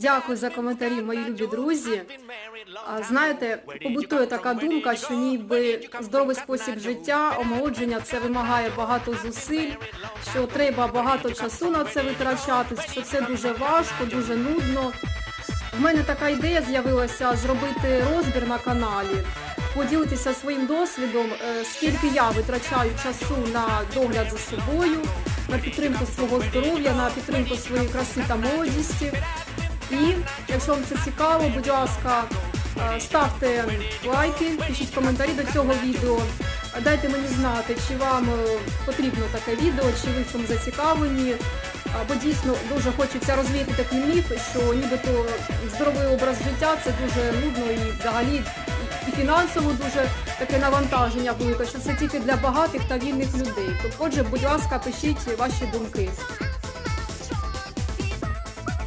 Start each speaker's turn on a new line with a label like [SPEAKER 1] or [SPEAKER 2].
[SPEAKER 1] Дякую за коментарі, мої любі друзі. А, Знаєте, побутує така думка, що ніби здоровий спосіб життя, омолодження це вимагає багато зусиль, що треба багато часу на це витрачати, що це дуже важко, дуже нудно. В мене така ідея з'явилася зробити розбір на каналі, поділитися своїм досвідом, е, скільки я витрачаю часу на догляд за собою, на підтримку свого здоров'я, на підтримку своєї краси та молодості. І якщо вам це цікаво, будь ласка, е, ставте лайки, пишіть коментарі до цього відео. Дайте мені знати, чи вам е, потрібно таке відео, чи ви цьому зацікавлені. Бо дійсно дуже хочеться розвіяти такий міф, що нібито здоровий образ життя це дуже нудно і взагалі і фінансово дуже таке навантаження велике, що це тільки для багатих та вільних людей. Тобто, отже, будь ласка, пишіть ваші думки.